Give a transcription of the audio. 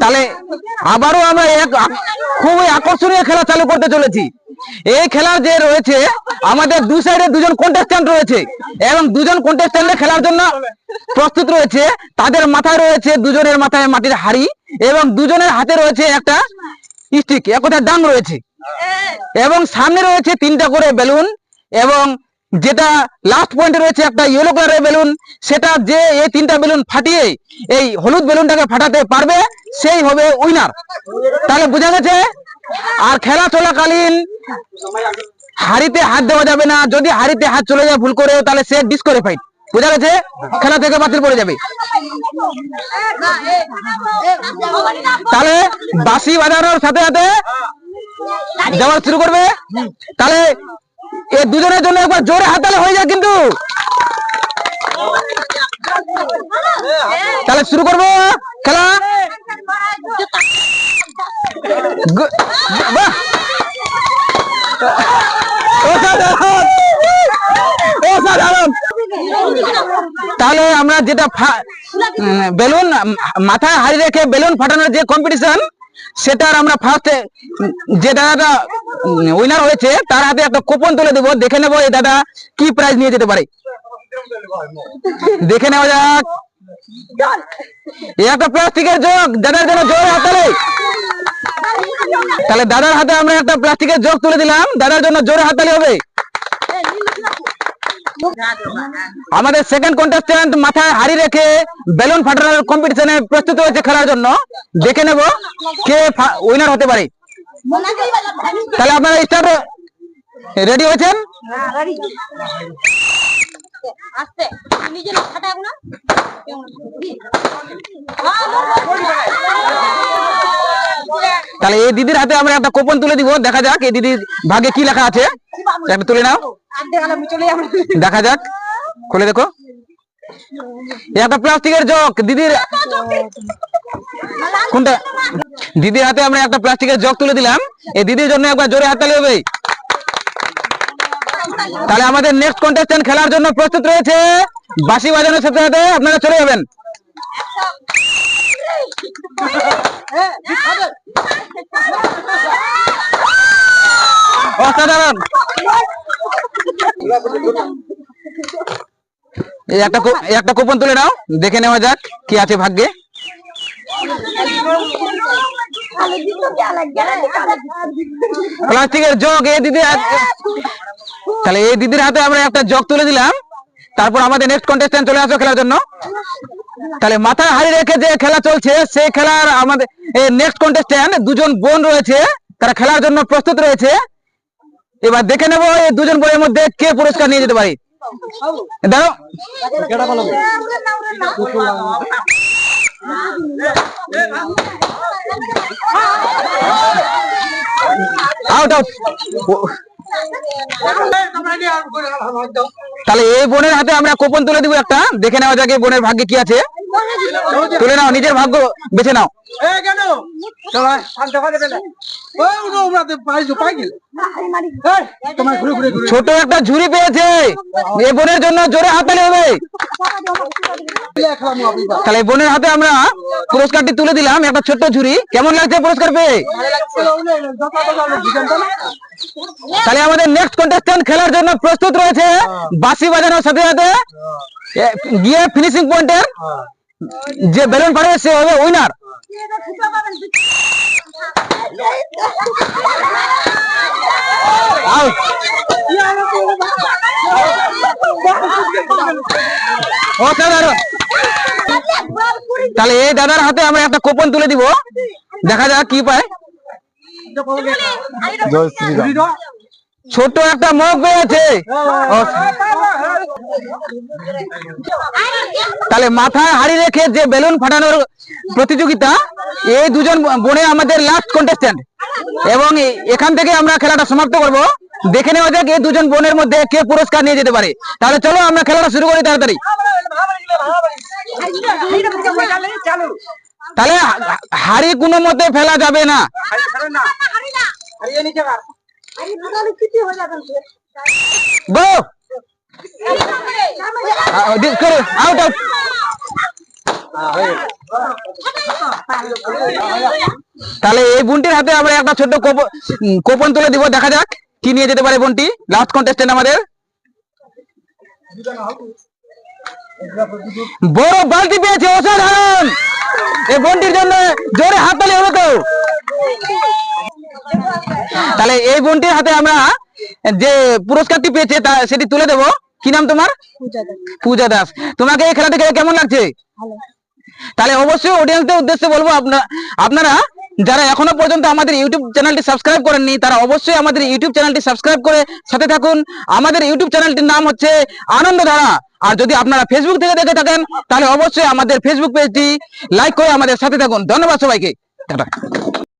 তাহলে আবারও আমরা এক খুবই আকর্ষণীয় খেলা চালু করতে চলেছি। এই খেলা যে রয়েছে, আমাদের দু সাইডে দুজন কন্টেস্ট্যান্ট রয়েছে এবং দুজন কন্টেস্ট্যান্টে খেলার জন্য প্রস্তুত রয়েছে। তাদের মাথায় রয়েছে দুজনের মাথায় মাটির হাড়ি এবং দুজনের হাতে রয়েছে একটা স্টিক একটা ডাং রয়েছে। এবং সামনে রয়েছে তিনটা করে বেলুন এবং যেটা লাস্ট পয়েন্টে রয়েছে একটা ইয়েলো কালারের বেলুন, সেটা যে এই তিনটা বেলুন ফাটিয়ে এই হলুদ বেলুনটাকে ফাটাতে পারবে, সেই হবে উইনার তাহলে বোঝা গেছে? আর খেলা চলাকালীন হাড়িতে হাত দেওয়া যাবে না, যদি হাড়িতে হাত চলে যায় ভুল করে তাহলে সে ডিসকোয়ালিফাইড বোঝা গেছে? খেলা থেকে বাতিল করে যাবে। তাহলে বাসি বাজানোর সাথে সাথে যাওয়া শুরু করবে? তাহলে এই দুজনের জন্য একবার জোরে হাতালে হয়ে যায় কিন্তু। তাহলে শুরু করব, খেলা! তাহলে আমরা যেটা বেলুন, মাথায় হাড়ি রেখে বেলুন ফাটানোর যে কম্পিটিশন সেটার আমরা ফার্স্টে যে দাদাটা উইনার হয়েছে, তার হাতে একটা কুপন তুলে দেবো, দেখে নেব এই দাদা কি প্রাইজ নিয়ে যেতে পারে। দেখে নেওয়া যাক। একটা প্লাস্টিকের জগ, দাদার জন্য জোরে হাতালে তাহলে দাদার হাতে আমরা একটা প্লাস্টিকের জগ তুলে দিলাম, দাদার জন্য জোরে হাতালি হবে। আমাদের সেকেন্ড কন্টেস্ট্যান্ট মাথায় হাড়ি রেখে বেলুন ফাটানোর কম্পিটিশনে প্রস্তুত হয়েছে খেলার জন্য। দেখে নেব কে উইনার হতে পারে। তাহলে আপনারা স্টার্ট রেডি হয়েছেন? আস্তে ফাটাক না তাহলে এই দিদির হাতে আমরা একটা কুপন তুলে দিব, দেখা যাক এই দিদির ভাগে কি লেখা আছে। একটা তুলে নাও। দেখা যাক, খুলে দেখো। একটা প্লাস্টিকের জগ, দিদির কোনটা? দিদির হাতে আমরা একটা প্লাস্টিকের জগ তুলে দিলাম। এই দিদির জন্য একবার জোরে হাততালি হবে। তাহলে আমাদের নেক্সট কন্টেস্ট্যান্ট খেলার জন্য প্রস্তুত রয়েছে। বাঁশি বাজানোর সাথে সাথে আপনারা চলে যাবেন। একটা কুপন তুলে নাও, দেখে নেওয়া যাক কি আছে ভাগ্যে। প্লাস্টিকের জগ এই দিদি হাত- তাহলে এই দিদির হাতে আমরা একটা জগ তুলে দিলাম। তারপর আমাদের নেক্সট কন্টেস্ট্যান্ট চলে আসো খেলার জন্য। তাহলে মাথায় হাড়ি রেখে যে খেলা চলছে, সেই খেলার আমাদের নেক্সট কন্টেস্ট্যান্ট দুজন বোন রয়েছে, তারা খেলার জন্য প্রস্তুত রয়েছে। এবার দেখে নেব এই দুজন বোনের মধ্যে কে পুরস্কার নিয়ে যেতে পারে। দাঁড়ো আউট আউট তাহলে এই বোনের হাতে আমরা কোপন তুলে দিব একটা। দেখে নেওয়া যাক বোনের ভাগ্যে কি আছে। তুলে নাও, নিজের ভাগ্য বেছে নাও। ছোট একটা ঝুড়ি পেয়েছে। এই বোনের জন্য জোরে হাতালি হবে তাহলে বোনের হাতে আমরা পুরস্কারটি তুলে দিলাম একটা ছোট্ট ঝুড়ি। কেমন লাগছে পুরস্কার পেয়ে? তাহলে আমাদের নেক্সট কন্টেস্ট্যান্ট খেলার জন্য প্রস্তুত রয়েছে বাঁশি বাজানোর সাথে সাথে। গিয়ে ফিনিশিং পয়েন্টের যে বেলুন ফাটবে সে হবে উইনার তাহলে এই দাদার হাতে আমরা একটা কুপন তুলে দিব দেখা যাক কি পায় ছোট একটা মগ পেয়েছে ও- তাহলে মাথায় হাড়ি রেখে যে বেলুন ফাটানোর প্রতিযোগিতা, এই দুজন বোনে আমাদের লাস্ট কন্টেস্ট্যান্ট এবং এখান থেকে আমরা খেলাটা সমাপ্ত করব। দেখে নেওয়া যাক এই দুজন বোনের মধ্যে কে পুরস্কার নিয়ে যেতে পারে। তাহলে চলো আমরা খেলাটা শুরু করি তাড়াতাড়ি। তাহলে হাড়ি কোনো মতে ফেলা যাবে না। গো তাহলে এই বোনটির হাতে আমরা একটা ছোট্ট কোপন তুলে দিব, দেখা যাক কি নিয়ে যেতে পারে বোনটি। লাস্ট কন্টেস্টেন্ট আমাদের। বড় বালতি পেয়েছে, অসাধারণ! এই বোনটির জন্য জোরে হাততালি হলো তো। তাহলে এই বোনটির হাতে আমরা যে পুরস্কারটি পেয়েছে, তা সেটি তুলে দেব। কি নাম তোমার? পূজা দাস। তোমাকে এই খেলে কেমন লাগছে? তাহলে অবশ্যই অডিয়েন্সদের উদ্দেশ্যে বলব আপনারা আপনারা যারা এখনও পর্যন্ত আমাদের ইউটিউব চ্যানেলটি সাবস্ক্রাইব করেননি তারা অবশ্যই আমাদের ইউটিউব চ্যানেলটি সাবস্ক্রাইব করে সাথে থাকুন। আমাদের ইউটিউব চ্যানেলটির নাম হচ্ছে আনন্দধারা। আর যদি আপনারা ফেসবুক থেকে দেখে থাকেন তাহলে অবশ্যই আমাদের ফেসবুক পেজটি লাইক করে আমাদের সাথে থাকুন। ধন্যবাদ সবাইকে। টাটা।